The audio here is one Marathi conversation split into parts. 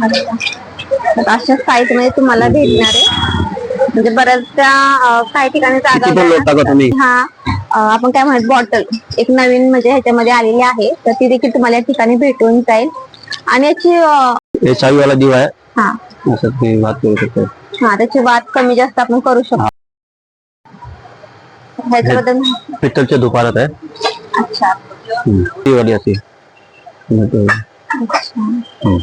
तर अशा साईटमध्ये तुम्हाला भेटणार आहे. म्हणजे बऱ्याचदा अं, काही ठिकाणी जागा हा आपण काय म्हणत बॉटल एक नवीन म्हणजे ह्याच्यामध्ये आलेली आहे. तर ती देखील तुम्हाला या ठिकाणी भेटून जाईल. आणि याची चावीवाला दिवा आहे. हा. बात करू शकता. हा त्याची वाद कमी जास्त आपण करू शकतो. ह्याच्याबद्दल पित्तलच्या दुकानात आहे. अच्छा. ती वाली हम्म.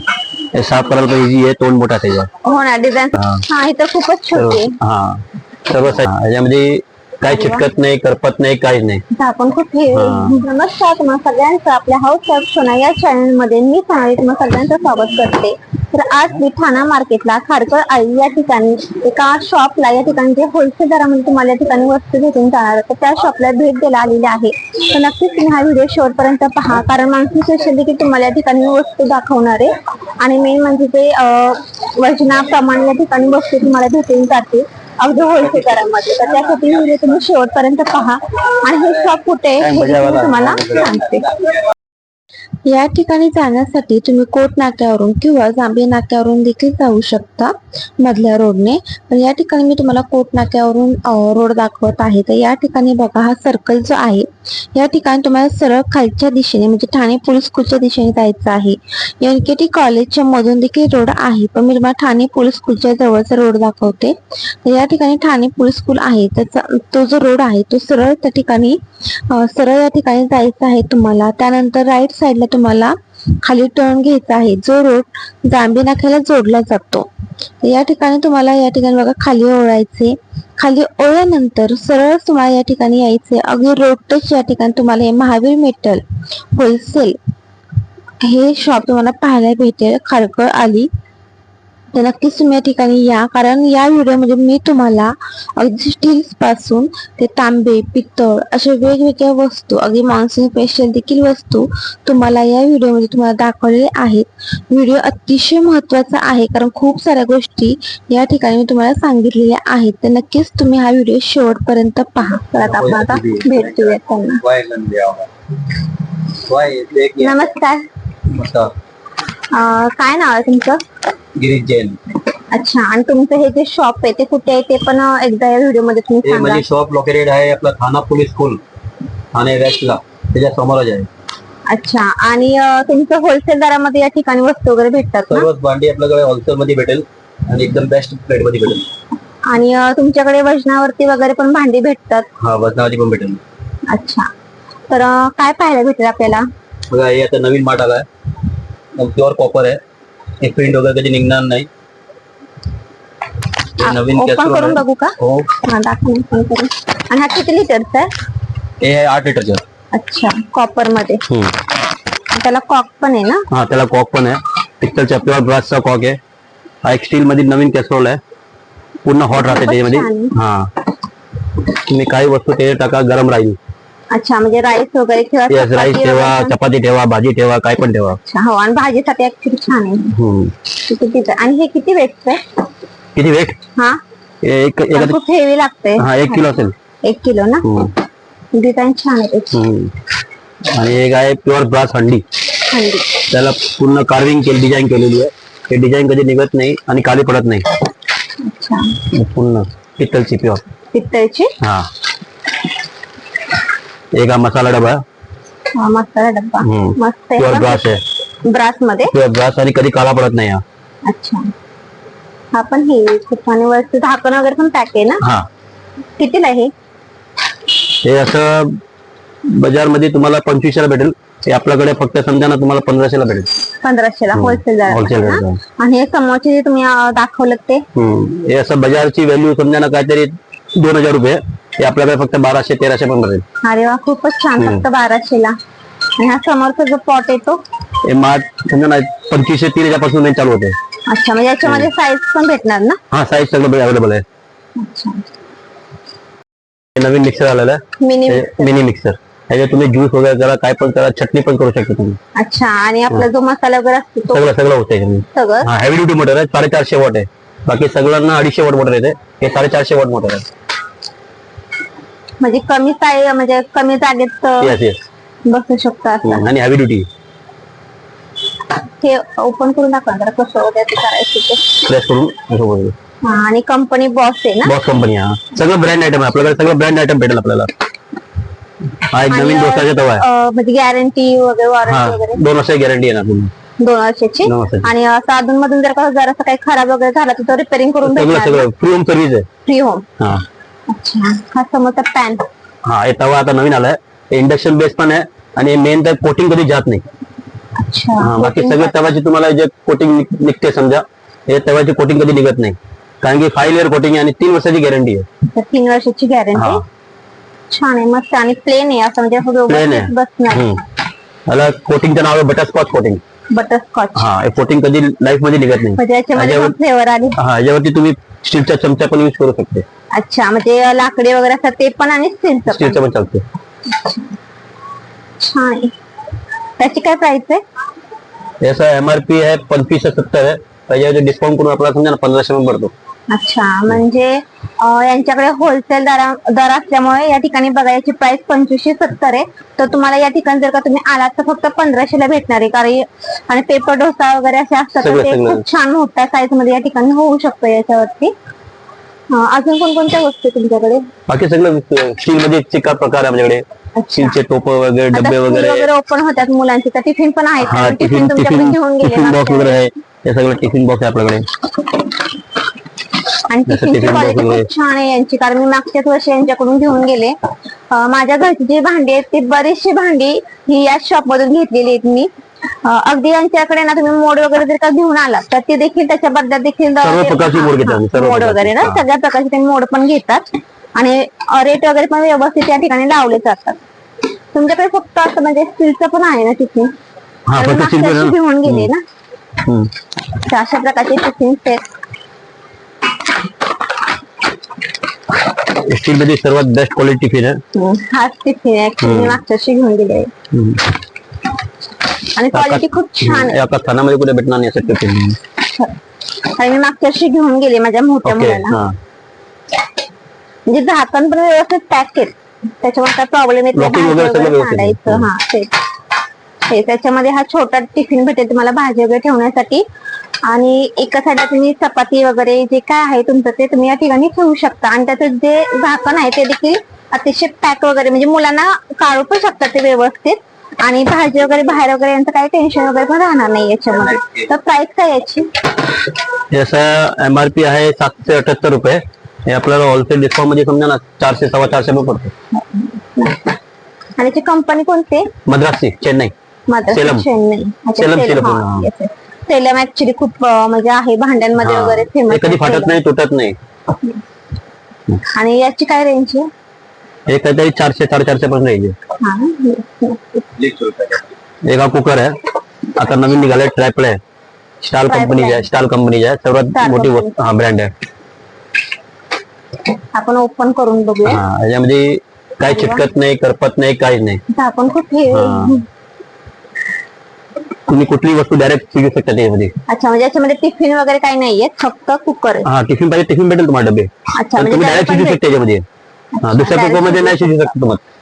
हे साफ करायला पण इझी आहे तोंड मोठा त्याचा हो ना डिझाईन हा. हा ही तर खूपच सर्व छोटी आहे. हा. सर्व याच्यामध्ये काय चिटकत नाही करपत नाही काहीच नाही. आपण खूप हे. नमस्कार तुम्हाला सगळ्यांचं आपल्या हाऊस ऑफ सोना या चॅनलमध्ये मी सोनाली तुम्हाला सगळ्यांचं स्वागत करते. तर आज मी ठाणा मार्केटला खारकर आई या ठिकाणी एका शॉपला या ठिकाणी जे होलसेल दरामध्ये तुम्हाला या ठिकाणी वस्तू भेटून जाणार तर त्या शॉपला भेट द्यायला आलेली आहे. तर नक्कीच तुम्ही हा व्हिडिओ शेवटपर्यंत पहा कारण मानसी स्पेशल देखील तुम्हाला या ठिकाणी वस्तू दाखवणार आहे. आणि मेन म्हणजे ते वजनाप्रमाणे या ठिकाणी वस्तू तुम्हाला भेटून जाते अगदी होलसेल दरामध्ये तर त्यासाठी व्हिडिओ तुम्ही शेवटपर्यंत पहा. आणि हे शॉप कुठे आहे हे देखील मी तुम्हाला सांगते. या ठिकाणी जाण्यासाठी तुम्ही कोट नाक्यावरून किंवा जांभे नाक्यावरून देखील जाऊ शकता मधल्या रोडने. पण या ठिकाणी मी तुम्हाला कोट नाक्यावरून रोड दाखवत आहे. तर या ठिकाणी बघा हा सर्कल जो आहे या ठिकाणी तुम्हाला सरळ खालच्या दिशेने म्हणजे ठाणे पोलीस स्कूलच्या दिशेने जायचं आहे. एन के टी कॉलेजच्या मधून देखील रोड आहे पण मी तुम्हाला ठाणे पोलीस स्कूलच्या जवळचा रोड दाखवते. तर या ठिकाणी ठाणे पोलीस स्कूल आहे त्याचा तो जो रोड आहे तो सरळ त्या ठिकाणी सरळ या ठिकाणी जायचं आहे तुम्हाला. त्यानंतर राईट साईडला तुम्हाला खाली टर्न घ्यायचा आहे. जो रोड जांबी नाक्याला जोडला जातो. या ठिकाणी तुम्हाला या ठिकाणी बघा खाली ओळायचे. खाली ओळल्यानंतर सरळ तुम्हाला या ठिकाणी यायचे. अगदी रोड टच या ठिकाणी तुम्हाला हे महावीर मेटल होलसेल हे शॉप तुम्हाला पाहायला भेटेल. खारकर आली. तर नक्कीच तुम्ही या ठिकाणी या. कारण या व्हिडिओमध्ये मी तुम्हाला अगदी स्टील्सपासून ते तांबे पित्तळ अशा वेगवेगळ्या वस्तू अगदी मान्सून स्पेशल देखील वस्तू तुम्हाला या व्हिडिओमध्ये तुम्हाला दाखवलेले आहेत. व्हिडिओ अतिशय महत्त्वाचा आहे. कारण खूप साऱ्या गोष्टी या ठिकाणी मी तुम्हाला सांगितलेल्या आहेत. तर नक्कीच तुम्ही हा व्हिडिओ शेवटपर्यंत पहा. तर आता आपण आता भेट देऊयात त्यांना नमस्कार. काय नाव आहे तुमचं? गिरीश जैन अच्छा आणि तुमचं हे जे शॉप आहे ते कुठे आहे ते पण एकदा या व्हिडिओमध्ये तुम्ही सांगा. म्हणजे शॉप लोकेटेड आहे आपला थाना पोलीस स्कूल ठाणे वेस्टला त्याच्या समोरच आहे. अच्छा आणि अं, तुमचं होलसेल दरामध्ये या ठिकाणी वस्तू वगैरे भेटतात ना? सर्वच भांडी आपल्याकडे होलसेल मध्ये भेटेल आणि एकदम बेस्ट रेटमध्ये भेटेल. आणि अं, तुमच्याकडे वजनावरती वगैरे पण भांडी भेटतात? हा वजनाची पण भेटेल. अच्छा. तर अं, काय पाहायला भेटेल आपल्याला? बघा हे आता नवीन माठ आलाय. प्युअर कॉपर आहे. हे प्रिंट वगैरे कधी निघणार नाही. हे नवीन ओपन कॅस्ट्रोल करून आहे. बघू का? हो. हा दाखव ओपन करून. आणि हा किती लिटरचा आहे? हे आहे आठ लिटरचं. अच्छा कॉपरमध्ये त्याला कॉक पण आहे ना? हा त्याला कॉक पण आहे. पिक्चरचा प्युअर ब्रासचा कॉक आहे. हा एक स्टील मध्ये नवीन कॅस्ट्रोल आहे. पूर्ण हॉट राहते त्याच्यामध्ये. छान. हा. तुम्ही काही वस्तू ते टाका गरम राहील. अच्छा म्हणजे राईस वगैरे किंवा राईस ठेवा वगैरे? पण- चपाती ठेवा भाजी ठेवा काय पण ठेवा. अच्छा हो आणि भाजीसाठी ऍक्च्युली छान आहे. हम्म. design- आणि हे किती वेटचं आहे किती वेट हा? एक एखादी खूप हेवी लागतंय. हा एक किलो असेल. एक किलो ना? हम्म. डिझाईन छान आहे. त्याची हम्म. आणि एक आहे प्युअर ब्रास हंडी. हंडी. त्याला पूर्ण कार्विंग केली डिझाईन केलेली आहे. ते डिझाईन कधी निघत नाही आणि काली पडत नाही. अच्छा. पूर्ण पित्तलची प्युअर पित्तळची हा. एक हा मसाला डबा. हा, मसाला डब्बा हम्म. मस्त प्युअर आहे ब्रास आहे. ब्रासमध्ये? प्युअर ब्रास आणि कधी काला पडत नाही हा. अच्छा. हा पण हे आणि वरती झाकण वगैरे पण पॅक आहे ना? हा. कितीला हे? हे असं बाजारमध्ये तुम्हाला पंचवीसशेला भेटेल. हे आपल्याकडे फक्त समजा ना तुम्हाला पंधराशेला भेटेल. पंधराशेला होलसेल होलसेल आणि हे समोरचे जे तुम्ही अं, दाखवलं ते? हे असं बाजारची व्हॅल्यू समजा ना काहीतरी दोन हजार रुपये. हे आपल्याकडे फक्त बाराशे तेराशे पण भेटेल अरे वा खूपच छान. फक्त बाराशेला आणि हा समोरचा जो पॉट आहे तो? हे माठ समजा ना पंचवीसशे तीन हजारपासून चालू होते अच्छा म्हणजे याच्यामध्ये साईज पण भेटणार ना? हा साईज सगळं अवेलेबल आहे. अच्छा. हे नवीन मिक्सर आलेलं आहे. मिनी मिनी मिक्सर ह्याच्यात तुम्ही ज्यूस वगैरे करा काय पण करा चटणी पण करू शकता तुम्ही. अच्छा आणि आपला जो मसाला वगैरे असतो तो? सगळं सगळं होतं. सगळं? हा हेवी ड्युटी मोटर आहे साडेचारशे वॉट आहे. बाकी सगळ्यांना अडीचशे वॉट मोटर येते. हे साडेचारशे वॉट मोटर आहे. म्हणजे कमी साईज म्हणजे कमी जागेत अं, येस येस बसू शकतो असं. आणि हेवी ड्युटी हे ओपन करून दाखवा ना जरा कसं वगैरे ते करायचं ते. प्रेस करून असं बघू. हा, आणि कंपनी बॉस आहे ना? बॉस कंपनी हा. सगळं ब्रँड आयटम आहे आपल्याकडे सगळं ब्रँड आयटम भेटेल आपल्याला. हा एक आणि, नवीन डोसाचा तवा आहे. अं, म्हणजे गॅरंटी वगैरे हा वॉरंटी वगैरे? दोन वर्षाची गॅरंटी येणार तुम्ही दोन वर्षाची? दोन वर्षाची. आणि असं अधून मधून जर का जर असं काही खराब वगैरे झाला तर रिपेअरिंग करून सगळं भेटणार सगळं फ्री होम सर्व्हिस आहे. फ्री होम हा. अच्छा. हा पॅन हा हे तवा आता नवीन आलाय. इंडक्शन बेस पण आहे आणि मेन तर कोटिंग कधी जात नाही. अच्छा. बाकी सगळ्या तवाची तुम्हाला जे कोटिंग निघते समजा हे तवाची कोटिंग कधी निघत नाही. कारण की फाईव्ह इयर कोटिंग आहे आणि तीन वर्षाची गॅरंटी आहे. तर तीन वर्षाची गॅरंटी छान आहे मस्त आणि प्लेन आहे असं म्हणजे असं प्लेन व्यवस्थित आहे बसणार. हम्म. याला कोटिंगचं नाव आहे बटरस्कॉच कोटिंग बटरस्कॉच हा हे कोटिंग कधी लाईफमध्ये निघत नाही. म्हणजे याच्यामध्ये याच्यावर- फ्लेवर आले. हा याच्यावरती तुम्ही स्टीलचा चमचा पण यूज करू शकते. अच्छा म्हणजे लाकडी वगैरे असतात ते पण आणि स्टीलचं पण. स्टीलचा पण चालते. छान. आहे त्याची काय प्राइस आहे? याचा एमआरपी आहे पंचवीसशे सत्तर आहे. त्याच्यावर डिस्काउंट करून आपल्याला समजा ना पंधराशे रुपये पडतो अच्छा म्हणजे अं, यांच्याकडे होलसेल दरा दर असल्यामुळे या ठिकाणी बघा याची प्राइस पंचवीसशे सत्तर आहे. तर तुम्हाला या ठिकाणी जर का तुम्ही आलात तर फक्त पंधराशेला भेटणार आहे. कारण आणि पेपर डोसा वगैरे असे असतात ते. खूप छान मोठ्या साईजमध्ये या ठिकाणी होऊ शकतो याच्यावरती. अजून कोणकोणत्या वस्तू तुमच्याकडे? बाकी सगळं स्टील मध्ये चिका प्रकार आहे माझ्याकडे स्टीलचे टोप वगैरे डबे वगैरे. वगैरे ओपन होतात मुलांचे तर टिफिन पण आहेत. हा टिफिन तुमच्याकडे घेऊन गेले बॉक्स वगैरे. आहे. हे सगळं टिफिन बॉक्स आहे आपल्याकडे. आणि टिफिनची क्वालिटी. खूप छान आहे यांची. कारण मी मागच्याच वर्षी यांच्याकडून घेऊन गेले. माझ्या घरची जी भांडी आहेत ती बरीचशी भांडी ही याच शॉप मधून घेतलेली आहेत मी. अगदी यांच्याकडे ना तुम्ही मोड वगैरे जर का घेऊन आलात तर ते देखील त्याच्या बद्दल देखील मोड. वगैरे ना. सगळ्या प्रकारचे ते मोड पण घेतात. आणि रेट वगैरे पण व्यवस्थित या ठिकाणी लावले जातात. तुमच्याकडे फक्त असं म्हणजे स्टीलचं पण आहे ना टिफिन घेऊन गेले ना? अशा प्रकारचे टिफिन सेट स्टील मध्ये सर्वात बेस्ट क्वालिटी टिफिन आहे. हाच टिफिन ऍक्च्युली मी मागच्या वर्षी घेऊन गेले. हम्म. आणि क्वालिटी खूप छान हे आपल्या थानामध्ये कुठे भेटणार नाही असं आहे आणि मी मागच्या वर्षी घेऊन गेले माझ्या मोठ्या ओके मुलाला. हा. म्हणजे झाकण पण व्यवस्थित पॅक केलं. त्याच्यामुळे काय प्रॉब्लेम येत नाही. Locking वगैरे सगळं व्यवस्थित आहे. हा ते त्याच्यामध्ये हा छोटा टिफिन भेटेल तुम्हाला भाजी वगैरे ठेवण्यासाठी. आणि एका साईडला तुम्ही चपाती वगैरे जे काय आहे तुमचं ते तुम्ही या ठिकाणी ठेवू शकता. आणि त्याचं जे झाकण आहे ते देखील अतिशय पॅक वगैरे म्हणजे मुलांना काढू पण शकतात ते व्यवस्थित. आणि भाजी वगैरे बाहेर वगैरे यांचं काही टेन्शन वगैरे पण राहणार नाही याच्यामध्ये. तर प्राइस काय याची? याचा एमआरपी आहे सातशे अठ्याहत्तर रुपये. हे आपल्याला होलसेल डिस्काउंटमध्ये समजा ना चारशे सव्वा चारशे रुपये पडतो. आणि कंपनी कोणती? आहे? मद्रासी चेन्नई. सेलम. चेन्नई अच्छा, सेलम, सेलम, सेलम, हा, yes, yes. सेलम ऍक्च्युली खूप अं, म्हणजे आहे भांड्यांमध्ये. वगैरे हे फेमस कधी फाटत नाही तुटत नाही आणि याची काय रेंज आहे हे काहीतरी चारशे साडेचारशे पर्यंत राहील हा ना? एक हा कुकर आहे आता नवीन निघालाय ट्रॅपल आहे स्टाल Tripod कंपनीचे आहे आहे. स्टाल कंपनीचे आहे सर्वात Star मोठी company. वस्तू- हा ब्रँड आहे आपण ओपन करून बघूया हा याच्यामध्ये काही चिटकत नाही करपत नाही काहीच नाही झाकण खूप हे हा. तुम्ही कुठली वस्तू डायरेक्ट शिजू शकता त्याच्यामध्ये. अच्छा म्हणजे याच्यामध्ये टिफिन वगैरे काही नाहीये फक्त कुकर हा टिफिन पाहिजे टिफिन भेटेल तुम्हाला डबे. अच्छा पण म्हणजे तुम्ही डायरेक्ट शिजू शकता याच्यामध्ये. हा दुसऱ्या direct कुकरमध्ये नाही शिजू शकता तुम्हाला.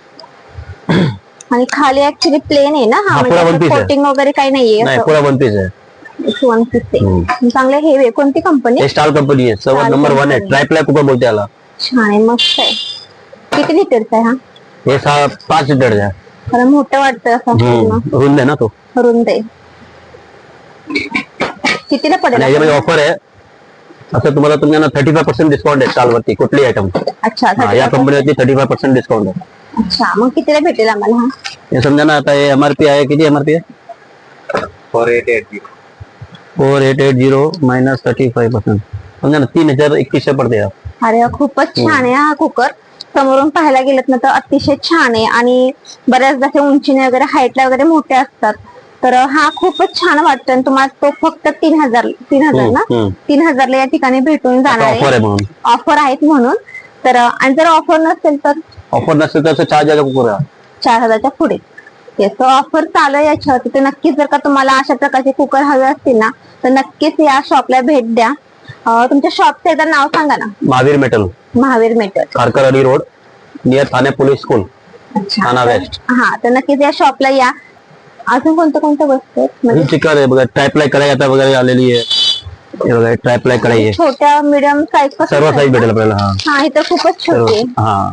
आणि खाली ऍक्च्युली प्लेन आहे ना? हा, पुरा one piece आहे. कोटिंग वगैरे काही नाहीये नाही पुरा वन पीस आहे. वन पीस आहे. चांगले हेवी कोणती कंपनी हे स्टाल कंपनी आहे. सर्वात नंबर वन आहे. company. ट्रायप्लाय कुकर बोलते याला. छान आहे मस्त आहे. किती लिटरचा आहे हा? हे सहा पाच लिटर आहे. खरं मोठं वाटतं असं. पूर्ण हम्म. रुंद आहे ना तो. रुंद कितीला आणि पडेल याच्यामध्ये ऑफर आहे. असं तुम्हाला तुम्हाला थर्टी फाय पर्सेंट डिस्काउंट आहे स्टाल वरती कुठली आयटम अच्छा या 35%. कंपनीवरती थर्टी फाय पर्सेंट डिस्काउंट आहे. अच्छा मग कितीला भेटेल आम्हाला? हा हे समजा ना आता हे एमआरपी आहे किती एमआरपी आहे? Four eight eight four eight eight zero minus thirty five percent समजा ना तीन हजार एकतीसशे पडते. अरे वा, खूपच छान आहे हा कुकर. समोरून पाहायला गेलं ना तर अतिशय छान आहे. आणि बऱ्याचदा ते उंचीने वगैरे हाईटला वगैरे मोठे असतात. तर हा खूपच छान वाटतं आणि तुम्हाला तो फक्त तीन हजार तीन हजार ना. तीन हजारला या ठिकाणी भेटून जाणार ऑफर आहे आहे म्हणून. ऑफर आहेत म्हणून. तर आणि जर ऑफर नसेल तर? ऑफर नसेल तर असं चार हजारच्या पुढे. ऑफर चालू आहे याच्यावरती तर नक्कीच जर का तुम्हाला अशा प्रकारचे कुकर हवे असतील ना तर नक्कीच या शॉपला भेट द्या. अं, तुमच्या शॉपचं एकदा नाव सांगा ना. Mahavir metal. Mahavir metal Kharkar Ali road near Thane police school अच्छा. ठाणा वेस्ट हा तर नक्कीच या शॉपला या. अजून कोणत्या कोणत्या वस्तू आहेत? म्हणजे चिकन आहे बघा ट्रायप्लाय कढाई आता वगैरे आलेली आहे. हे बघा ट्रायप्लाय कढाई आहे. छोट्या मिडियम साईज सर्व साईज भेटेल आपल्याला हा. हा हे तर खूपच सर्व छोटी आहे. हा.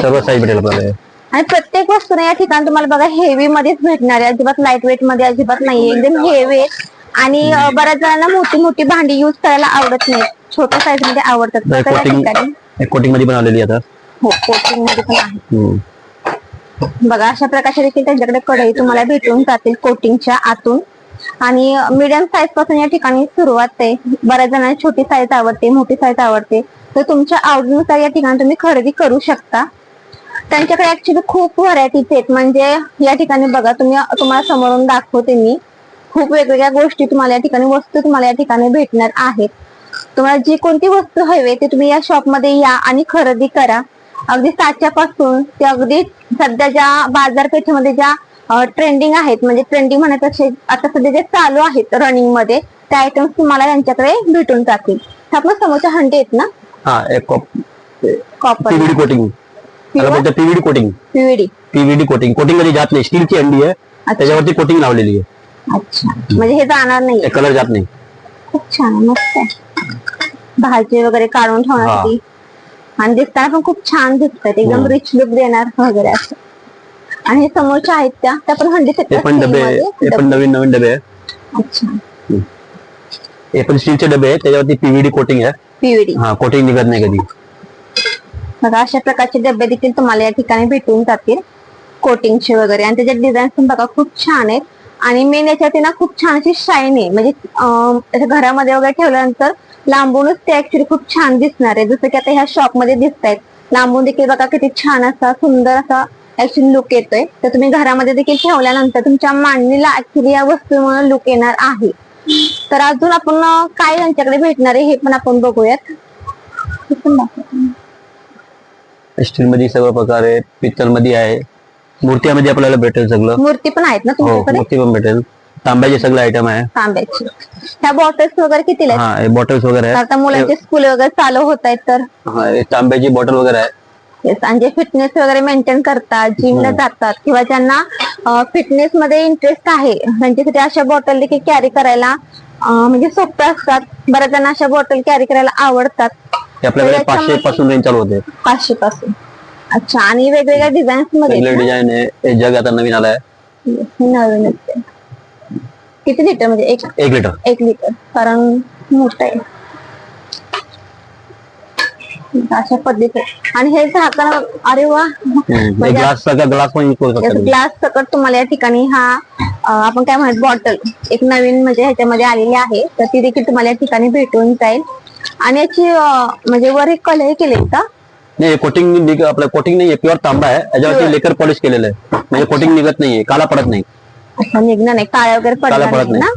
सर्व साईज भेटेल आपल्याला आणि प्रत्येक वस्तू ना या ठिकाणी तुम्हाला बघा हेवी मध्येच भेटणार आहे. अजिबात लाइट वेटमध्ये अजिबात नाहीये. एकदम हेवी आणि अं, बऱ्याच जणांना मोठी मोठी भांडी युज करायला आवडत नाही. छोट्या साईजमध्ये आवडतात. या कोटिंगमध्ये पण आलेली आहे आता. हो कोटिंगमध्ये पण आहे. हम्म. बघा अशा प्रकारचे देखील त्यांच्याकडे कढई तुम्हाला भेटून जातील कोटिंगच्या आतून. आणि मीडियम साईजपासून या ठिकाणी सुरुवात आहे. बऱ्याच जणांना छोटी साईज आवडते मोठी साईज आवडते. तर तुमच्या आवडीनुसार या ठिकाणी तुम्ही खरेदी करू शकता. त्यांच्याकडे ऍक्च्युली खूप व्हरायटीज आहेत. म्हणजे या ठिकाणी बघा तुम्ही तुम्हाला समोरून दाखवते मी. खूप वेगवेगळ्या गोष्टी तुम्हाला या ठिकाणी वस्तू तुम्हाला या ठिकाणी भेटणार आहेत. तुम्हाला जी कोणती वस्तू हवी ते तुम्ही या शॉपमध्ये या आणि खरेदी करा. अगदी साच्यापासून ते अगदी सध्या ज्या बाजारपेठेमध्ये ज्या ट्रेंडिंग आहेत म्हणजे ट्रेंडिंग म्हणण्यापेक्षा आता सध्या जे चालू आहेत रनिंगमध्ये त्या आयटम्स तुम्हाला यांच्याकडे भेटून जातील. आपल्या समोरच्या हंडी आहेत ना? हा एक copper PVD coating PVD coating PVD PVD coating कोटिंगमध्ये जात नाही. स्टीलची अंडी आहे. त्याच्यावरती कोटिंग लावलेली आहे. अच्छा. म्हणजे हे जाणार नाही. कलर जात नाही. खूप छान मस्त आहे. भाजी वगैरे काढून ठेवण्यासाठी. आणि दिसताना पण खूप छान दिसतात. एकदम. रिच लुक देणार वगैरे असं. आणि हे समोरच्या आहेत त्या. त्या पण हंडीत आहेत हे पण डबे? हे पण नवीन नवीन डबे आहे अच्छा. हे पण स्टीलचे डबे आहेत. त्याच्यावरती पीव्हीडी कोटिंग आहे. पीव्हीडी हा कोटिंग निघत नाही कधी. बघा अशा प्रकारचे डबे देखील तुम्हाला या ठिकाणी भेटून जातील. कोटिंगचे वगैरे. आणि त्याच्यात डिझाईन पण बघा खूप छान आहेत. आणि मेन याच्यात आहे ना खूप छान अशी शाईन आहे. म्हणजे अं, असं घरामध्ये वगैरे ठेवल्यानंतर लांबूनच ते ऍक्च्युली खूप छान दिसणार आहे. जसं की आता ह्या शॉपमध्ये दिसत आहेत लांबून देखील बघा किती छान असा सुंदर असा ऍक्च्युली लुक येतोय. तर तुम्ही घरामध्ये देखील ठेवल्यानंतर तुमच्या मांडणीला ऍक्च्युली या वस्तूमुळे लुक येणार आहे. तर अजून आपण काय यांच्याकडे भेटणार आहे हे पण आपण बघूयात. स्टील मध्ये सर्व प्रकार आहे पित्तलमध्ये आहे. मूर्त्यामध्ये आपल्याला भेटेल सगळं. मूर्ती पण आहेत ना हो तुमच्याकडे? मूर्ती पण भेटेल. तांब्याचे सगळे आयटम आहे. तांब्याची. ह्या बॉटल्स वगैरे कितीला आहेत? हा बॉटल्स वगैरे आता मुलांचे स्कूल वगैरे चालू होत आहेत तर? हा, हे तांब्याची बॉटल वगैरे आहे. Yes, आणि जे फिटनेस वगैरे मेंटेन करतात जिमला जातात किंवा ज्यांना फिटनेस मध्ये इंटरेस्ट आहे त्यांच्यासाठी अशा बॉटल देखील कॅरी करायला अं, म्हणजे सोप्या असतात. बऱ्याच जणांना अशा बॉटल कॅरी करायला आवडतात. हे आपल्याकडे पाचशे याच्यामध्ये- पासून रेंज चालू होते. पाचशे पासून अच्छा आणि वेगवेगळ्या डिझाईन्समध्ये वेगळे डिझाईन आहे. हे जग आता नवीन आलाय. ना? हे नवीनच आहे. किती लिटर म्हणजे एक एक लिटर. एक लिटर कारण मोठं आहे. अशा पद्धती. आणि हे झाकण अरे वा. म्हणजे ग्लास पण सकट तुम्हाला या ठिकाणी हा आपण काय म्हणत बॉटल एक नवीन म्हणजे ह्याच्यामध्ये आलेली आहे. तर ती देखील तुम्हाला या ठिकाणी भेटून जाईल. आणि याची म्हणजे वर एक कलर केले का? नाही कोटिंग आपलं कोटिंग नाही प्युअर तांबा आहे. याच्यावरती लेकर पॉलिश केलेलं आहे. म्हणजे कोटिंग निघत नाहीये काला पडत नाही. असं निघणार नाही. काळ्या वगैरे पडणार पडत नाही ना?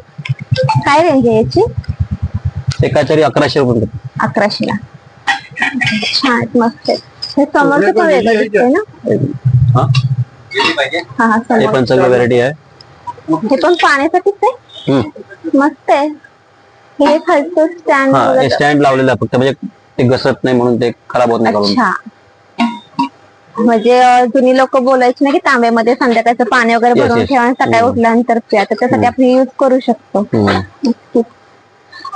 काय रेंज आहे याची? एकाचारी अकराशे रुपये अकराशेला. छान आहेत, मस्त आहेत. हे समोरचं पण वेगळं दिसतंय ना? हा? हा हा हे समोर पण सगळं व्हरायटी आहे. हे पण पाण्यासाठीच आहे? हम्म. मस्त आहे. हे खालचं स्टँड हा हे स्टँड लावलेलं आहे फक्त म्हणजे ते घसरत नाही म्हणून ते खराब होत नाही अच्छा. म्हणजे जुनी लोक बोलायची ना की तांब्यामध्ये संध्याकाळचं पाणी वगैरे Yes, भरून yes. ठेवा आणि सकाळी हम्म. उठल्यानंतर प्या तर त्यासाठी आपण युज करू शकतो हम्म. नक्कीच.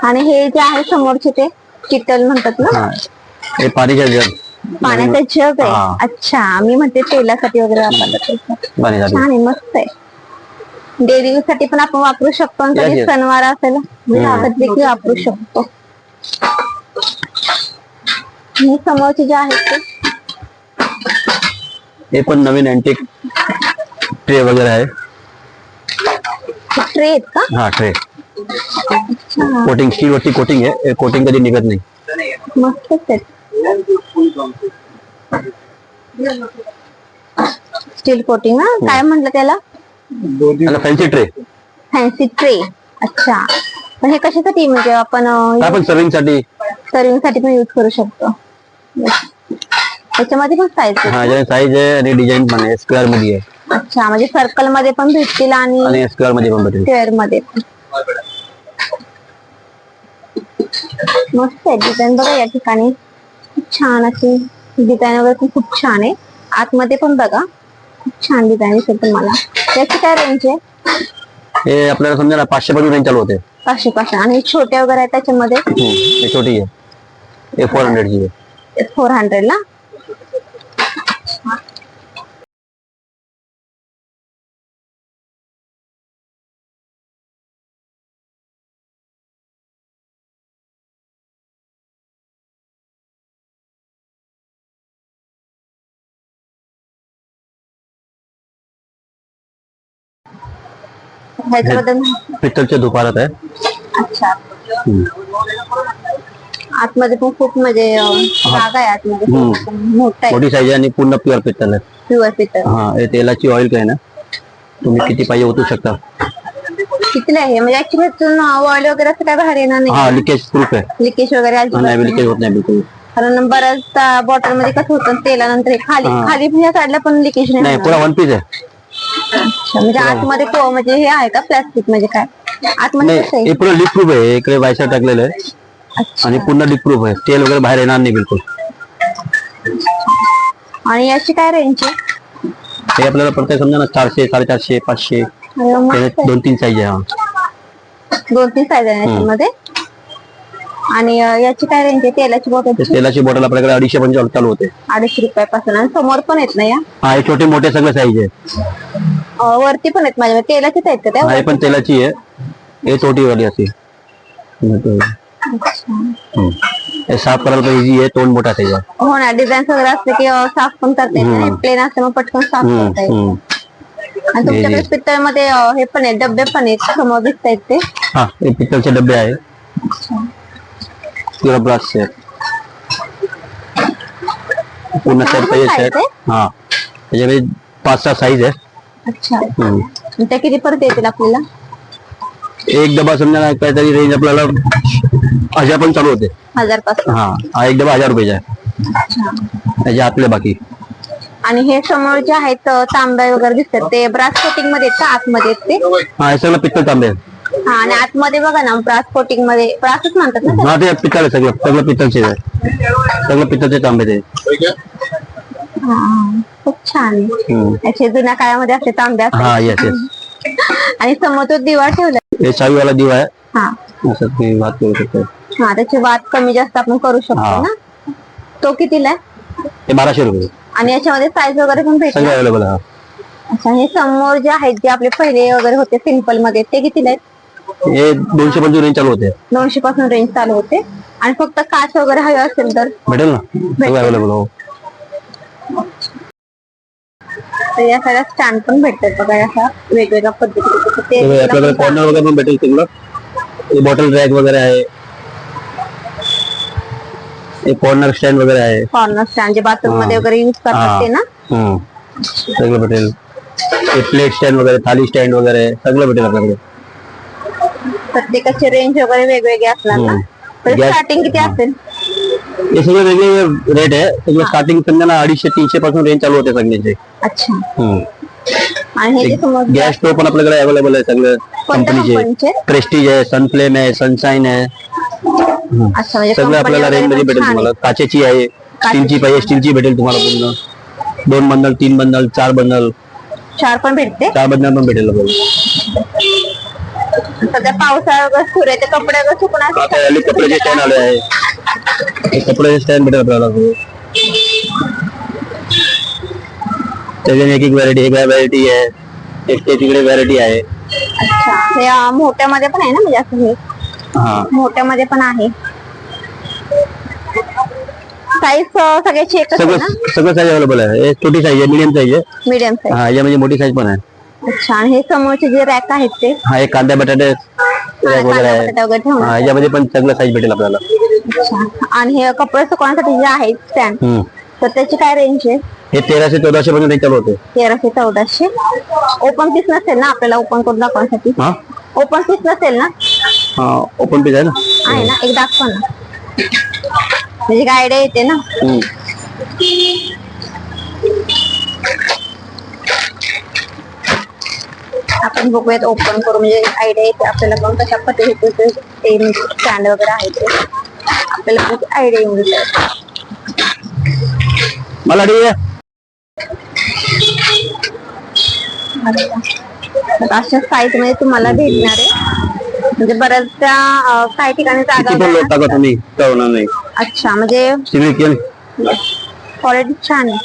आणि हे जे आहे समोरचे ते किटल म्हणतात ना हा हे पाणीच्या जग पाण्याचा जग हा. आहे अच्छा मी म्हणते तेलासाठी वगैरे वापरलं ते. पाणीसाठी छान आहे मस्त आहे डेली यूजसाठी पण आपण वापरू शकतो आणि Yes, कधी yes. सणवार असेल देखील वापरू शकतो हे समोरचे जे आहेत ते हे पण नवीन अँटिक ट्रे वगैरे आहे. ट्रे आहेत का? हा ट्रे अच्छा. कोटिंग स्टील वरती कोटिंग आहे. कोटिंग कधी निघत नाही. मस्तच आहेत स्टील कोटिंग ना काय म्हटलं त्याला? त्याला फॅन्सी ट्रे फॅन्सी ट्रे अच्छा. पण हे कशासाठी म्हणजे आपण काय पण सर्विंगसाठी. सर्विंगसाठी पण युज करू शकतो. त्याच्यामध्ये पण साईज हा ज्याने साईज आहे आणि डिझाईन पण आहे. स्क्वेअरमध्ये आहे. अच्छा म्हणजे सर्कलमध्ये पण भेटतील आणि आणि स्क्वेअरमध्ये पण भेटेल. स्क्वेअरमध्ये पण. मस्त आहे डिझाईन बघा या ठिकाणी. खूप छान अशी डिझाईन वगैरे पण खूप छान आहे. आतमध्ये पण बघा. खूप छान डिझाईन दिसेल तुम्हाला. त्याची काय रेंज आहे? हे आपल्याला समजा ना पाचशे पासून रेंज चालू होते. पाचशे पाचशे आणि छोटे वगैरे आहे त्याच्यामध्ये? हम्म, हे छोटी आहे. हे फोर हंड्रेडची आहे. फोर हंड्रेड ला? ह्याच्याबद्दल पित्तलचे दुकानात आहे अच्छा. आतमध्ये पण खूप म्हणजे जागा आहे आतमध्ये. मोठा आहे. मोठी साईज आणि पूर्ण प्युअर पित्तल आहे. प्युअर पितळ हा हे तेलाची ऑइल काय ना तुम्ही किती पाहिजे ओतू शकता? कितीला आहे म्हणजे ऍक्च्युली ऑइल वगैरे असं काय बाहेर येणार नाही. लिकेज प्रूफ आहे. लिकेज वगैरे अजिबात नाही नाही. लिकेज होत नाही बिलकुल. कारण बऱ्याचदा बॉटलमध्ये कसं होतं तेलानंतर हे खाली. खाली ह्या साईडला पण लिकेज नाही नाही होणार. पुरा वन पीस आहे. अच्छा, म्हणजे आतमध्ये को म्हणजे हे आहे का प्लास्टिक म्हणजे काय? आतमध्ये कसं नाही आहे? हे पुरा लिक प्रूफ आहे इकडे वायसर टाकलेलं आहे. आणि पूर्ण लिक प्रूफ आहे तेल वगैरे बाहेर येणार नाही बिलकुल. आणि याची काय रेंज आहे? हे आपल्याला प्रत्येक समजा ना चारशे साडेचारशे पाचशे. अरे वा, मस्त त्याचे आहे. दोन तीन साईज आहे हा. दोन तीन साईज आहे याच्यामध्ये. आणि अं, याची काय रेंज आहे? तेलाची ते बॉटल तेलाची बॉटल आपल्याकडे अडीचशे पंचावन्न चालू होते. अडीचशे रुपयापासून. आणि समोर पण येत ना या हा हे छोटे मोठे सगळे साईज आहे अं, वरती पण येत माझ्या तेलाचीच आहेत का त्या? हा हे पण तेलाची आहे. हे छोटी वाली अशी. अच्छा. हम्म. हे साफ करायला पण इझी आहे तोंड मोठा साईज आहे हो ना डिझाईन वगैरे असले की अं, साफ पण करता येते प्लेन असते मग पटकन साफ हम्म, करता येते हम्म. आणि तुमच्याकडे पितळमध्ये अं, हे पण आहे डबे पण आहेत समोर दिसत आहेत ते. हा हे पित्तलचे डबे आहे पुरा ब्रास सेट पूर्ण सेट पाहिजे size सेट आहे? हा. त्याच्यामध्ये पाच सहा साईज आहे अच्छा. हम्म. आणि त्या किती परत येतील आपल्याला? एक डबा समजा ना काहीतरी रेंज आपल्याला हजार पण चालू होते. हजारपासून? हा हा एक डबा हजार रुपयाचा आहे. त्याच्या आतले बाकी. आणि हे समोर जे आहेत अं, तांबे वगैरे दिसतात ते ब्रास कोटिंगमध्ये आहेत का? आतमध्ये आहेत ते? हा हे सगळं पित्तल तांबे आहे. हा आणि आतमध्ये बघा ना ब्रास कोटिंगमध्ये ब्रासच म्हणतात ना? हा ते पित्तल आहे सगळं सगळं पित्तलचे आहे सगळं पित्तलचे तांबे ते. हा, हा. खूप छान आहे. हम्म. याचे जुन्या काळामध्ये असे तांबे असतात. येस येस आणि समोर तो दिवा ठेवला. हे चावीवाला दिवा आहे. हा. असं तुम्ही बात करू शकता. हा त्याची वाद कमी जास्त आपण करू शकतो हा. ना? तो कितीला आहे? हे बाराशे रुपये. आणि याच्यामध्ये साईज वगैरे पण भेटते सगळं अवेलेबल आहे अच्छा हे समोर जे आहेत जे आपले पहिले वगैरे होते सिंपलमध्ये ते कितीला आहेत? हे दोनशे पंचवीस रेंज चालू होते. दोनशे पासून रेंज चालू होते. आणि फक्त काच वगैरे हवे असेल तर? भेटेल ना? सगळं अवेलेबल हो. तर या सगळ्या स्टँड पण भेटतात बघा अशा वेगवेगळ्या पद्धतीचे. ते सगळं आपल्याकडे कॉर्नर वगैरे पण भेटेल सगळं हे बॉटल रॅक वगैरह आहे हे कॉर्नर स्टँड वगैरे आहे कॉर्नर स्टँड जे बाथरूम मध्ये वगैरे युज करतात ते ना? हम्म. सगळं भेटेल हे प्लेट स्टँड वगैरे थाली स्टँड वगैरे सगळं भेटेल आपल्याकडे प्रत्येकाची रेंज वगैरे वेगवेगळी असणार ना? हम्म. तर Gas- स्टार्टिंग किती असेल? हे सगळे वेगळे रेट आहे. सगळं स्टार्टिंग समजा ना अडीचशे तीनशे पासून रेंज चालू होते सगळ्यांचे. अच्छा. हम्म. आणि हे समोर गॅस स्टोव पण आपल्याकडे अवेलेबल आहे सगळं कंपनीचे कंपनीचे प्रेस्टीज आहे सनफ्लेम आहे सनशाईन आहे. अच्छा म्हणजे सगळं आपल्याला रेंज मध्ये भेटेल छान तुम्हाला. काचेची आहे स्टीलची पाहिजे स्टीलची भेटेल तुम्हाला पूर्ण. दोन बंडल तीन बंडल चार बंडल आहे. चार पण भेटते? चार बंडल पण भेटेल सध्या पावसाळा वगैरे सुरू आहे ते कपडे वगैरे सुकणार आता कपड्याचे स्टँड आले आहे. कपड्याचे स्टँड भेटेल आपल्याला. त्याच्याने एक एक व्हरायटी एक व्हरायटी आहे एक ते तिकडे व्हरायटी आहे. अच्छा हे अं, मोठ्यामध्ये पण आहे ना म्हणजे असं हे? हा. मोठ्यामध्ये पण आहे. साईज सगळ्याची एकच आहे सगळं ना? सगळं साईज अवेलेबल आहे. हे छोटी साईज आहे मिडियम साईज आहे. मीडियम साईज हा यामध्ये मोठी साईज पण आहे. अच्छा आणि हे समोरचे जे रॅक आहेत ते? हा एक कांदा बटाटे रॅक वगैरे कांदा आहे. बटाटा वगैरे ठेवणार हा यामध्ये पण सगळं साईज भेटेल आपल्याला. अच्छा आणि हे कपडे सुकवण्यासाठी जे आहेत स्टँड हम्म. तर त्याची काय रेंज आहे? हे तेराशे चौदाशे पर्यंत चालू होते. तेराशे चौदाशे. ओपन पीस नसेल ना आपल्याला ओपन करून दाखवण्यासाठी? हा? ओपन पीस नसेल ना? हा ओपन पीस आहे ना? आहे ना? एक दाखवा ना. म्हणजे काय आयडिया येते ना? हम्म. आपण बघूयात ओपन करू म्हणजे आयडिया येते आपल्याला पण कशा पद्धतीचे ते स्टँड वगैरे आहे ते. आपल्याला आयडिया येऊन मला ठीक आहे अशा साईजमध्ये तुम्हाला भेटणार आहे. म्हणजे बऱ्याचशा काही ठिकाणी जागा तुम्ही नाही अच्छा म्हणजे क्वालिटी छान आहे.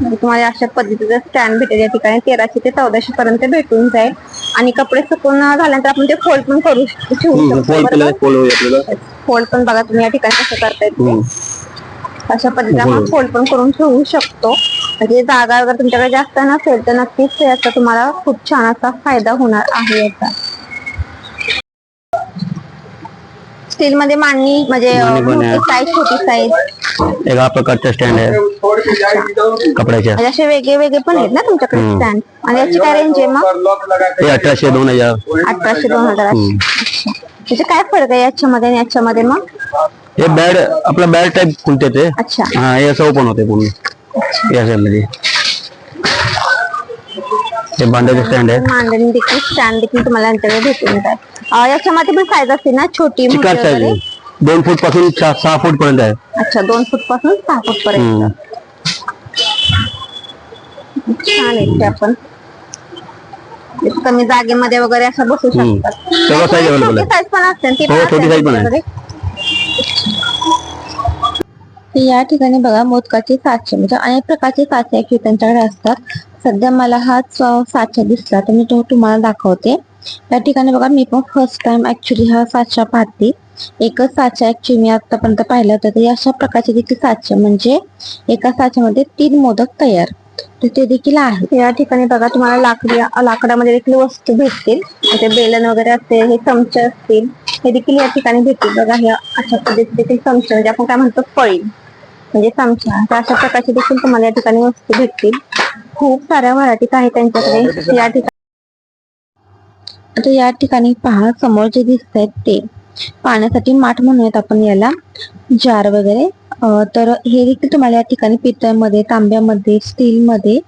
म्हणजे तुम्हाला अशा पद्धतीचं स्टँड भेटेल. या ठिकाणी तेराशे ते चौदाशे पर्यंत भेटून जाईल. आणि कपडे सुकून झाल्यानंतर आपण ते फोल्ड पण करू शकतो. फोल्ड पण बघा तुम्ही या ठिकाणी कसं करता येते हम्म. अशा पद्धतीने आपण. फोल्ड पण करून ठेवू शकतो. म्हणजे जागा वगैरे तुमच्याकडे जास्त नसेल तर नक्कीच याचा तुम्हाला खूप छान असा फायदा होणार आहे याचा. स्टील मध्ये मांडणी म्हणजे साईज छोटी साईज एक हा प्रकारचा स्टँड आहे. कपड्याच्या म्हणजे असे वेगळे वेगळे पण आहेत ना तुमच्याकडे. स्टँड आणि याची काय रेंज आहे मग? हे अठराशे दोन हजार. अठराशे दोन हजार. हम्म. म्हणजे काय फरक आहे याच्यामध्ये आणि याच्यामध्ये मग? हे बॅड आपला बॅड टाईप खुलते ते अच्छा। हा हे असं ओपन होते या साईड मध्ये हे। भांड्याचे स्टँड आहे मांडणी देखील स्टँड देखील तुम्हाला यांच्याकडे भेटून जाईल याच्यामध्ये पण साईज असते ना छोटी मोठी चिकार साईज आहे दोन फूट पासून सहा फूट पर्यंत आहे। अच्छा दोन फूट पासून सहा फूट पर्यंत। हम्म. छान आहे ते आपण. कमी जागेमध्ये वगैरे असं बसू हम्म. शकतात. साईज पण असते ती हो, छोटी size पण आहे. या ठिकाणी बघा मोदकाचे साचे. म्हणजे अनेक प्रकारचे साचे actually त्यांच्याकडे असतात. सध्या मला हाच साचा दिसला तर मी तो तुम्हाला दाखवते. या ठिकाणी बघा मी पण फर्स्ट टाइम ऍक्च्युली हा साचा पाहते. एकच साचा ऍक्च्युली मी आतापर्यंत पाहिलं होतं. तर अशा प्रकारचे देखील साचे. म्हणजे एका साच्यामध्ये तीन मोदक तयार. तर ते देखील आहे या ठिकाणी बघा तुम्हाला लाकडी लाकडामध्ये देखील वस्तू भेटतील. म्हणजे बेलन वगैरे असते हे चमचे असतील हे देखील या ठिकाणी भेटतील. बघा हे अशा पद्धतीचे देखील चमचे म्हणजे आपण काय म्हणतो फळी. म्हणजे चमचा. तर अशा प्रकारचे देखील तुम्हाला या ठिकाणी वस्तू भेटतील. खूप साऱ्या व्हरायटीज आहेत त्यांच्याकडे. या ठिकाणी आता या ठिकाणी पहा समोर जे दिसत आहेत ते. पाण्यासाठी माठ म्हणूयात आपण याला. जार वगैरे. तर हे देखील तुम्हाला या ठिकाणी पितळमध्ये तांब्यामध्ये स्टीलमध्ये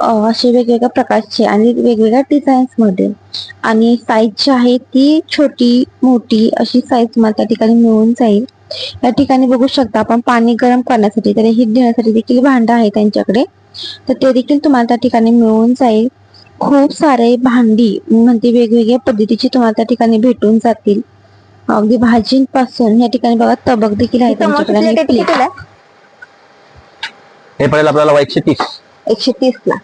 असे वेगवेगळ्या प्रकारचे आणि वेगवेगळ्या डिझाईन्समध्ये. आणि साईज जी आहे ती छोटी मोठी अशी साईज तुम्हाला त्या ठिकाणी मिळून जाईल. या ठिकाणी बघू शकता आपण पाणी गरम करण्यासाठी तर हिट देण्यासाठी देखील भांड आहे त्यांच्याकडे. तर ते देखील तुम्हाला त्या ठिकाणी मिळून जाईल. खूप सारे भांडी म्हणजे वेगवेगळ्या पद्धतीची तुम्हाला त्या ठिकाणी भेटून जातील. अगदी भाजींपासून या ठिकाणी बघा तबक देखील आहे. हे पडेल आपल्याला एकशे तीस. एकशे तीस ला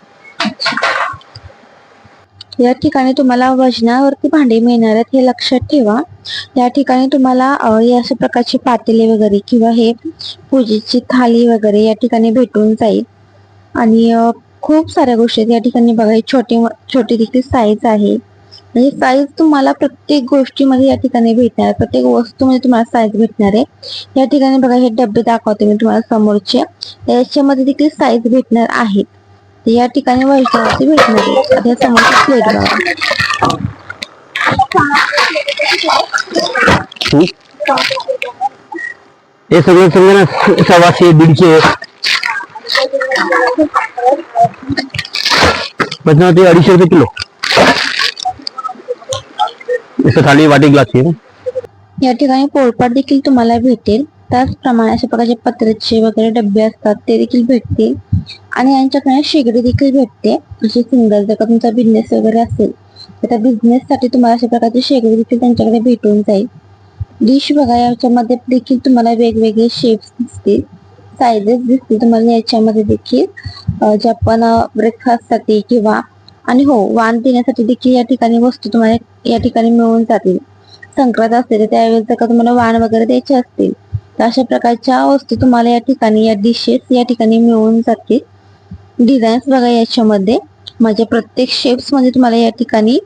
या ठिकाणी तुम्हाला वजनावरती भांडे मिळणार आहेत हे लक्षात ठेवा. या ठिकाणी तुम्हाला हे अशा प्रकारचे पातेले वगैरे किंवा हे पूजेची थाली वगैरे या ठिकाणी भेटून जाईल. आणि खूप साऱ्या गोष्टी आहेत. या ठिकाणी बघा ही छोटी छोटी देखील साईज आहे. म्हणजे साईज तुम्हाला प्रत्येक गोष्टीमध्ये या ठिकाणी भेटणार आहे प्रत्येक वस्तूमध्ये तुम्हाला साईज भेटणार आहे. या ठिकाणी बघा हे डबे दाखवते मी तुम्हाला समोरचे. याच्यामध्ये देखील साईज भेटणार आहेत. या ठिकाणी वैष्णवाची भेटणार आहे समोरची प्लेट बघा. हे सगळं सगळं ना सव्वाशे दीडशे अडीचशे रुपये किलो. जसं थाली वाटी ग्लासची या ठिकाणी पोळपाट देखील तुम्हाला भेटेल. त्याचप्रमाणे अशा प्रकारचे पत्र्याचे वगैरे डबे असतात ते देखील भेटतील. आणि यांच्याकडे शेगडी देखील भेटते. अशी सिंगल जर का तुमचा बिझनेस वगैरे असेल तर त्या बिझनेस साठी तुम्हाला अशा प्रकारची शेगडी देखील त्यांच्याकडे भेटून जाईल. डिश बघा याच्यामध्ये देखील तुम्हाला वेगवेगळे शेप्स दिसतील. साईजेस दिसतील तुम्हाला याच्यामध्ये देखील. जे आपण ब्रेकफास्टसाठी किंवा आणि हो वाण देण्यासाठी देखील या ठिकाणी वस्तू तुम्हाला या ठिकाणी मिळून जातील. संक्रांत असते तर त्यावेळेस जर का तुम्हाला वाण वगैरे द्यायचे असतील तर अशा प्रकारच्या वस्तू तुम्हाला या ठिकाणी या डिशेस या ठिकाणी मिळून जातील. डिझाईन्स बघा याच्यामध्ये. म्हणजे प्रत्येक शेप्समध्ये तुम्हाला या ठिकाणी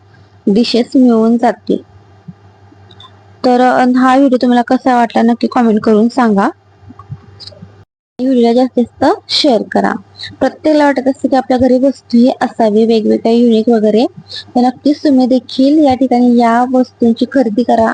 डिशेस मिळून जातील. तर हा व्हिडिओ तुम्हाला कसा वाटला नक्की कमेंट करून सांगा. व्हिडिओला जास्तीत जास्त शेअर करा. प्रत्येकाला वाटत असतं की आपल्या घरी वस्तू ही असावी वेगवेगळ्या युनिक वगैरे. तर नक्कीच तुम्ही देखील या ठिकाणी या वस्तूंची खरेदी करा.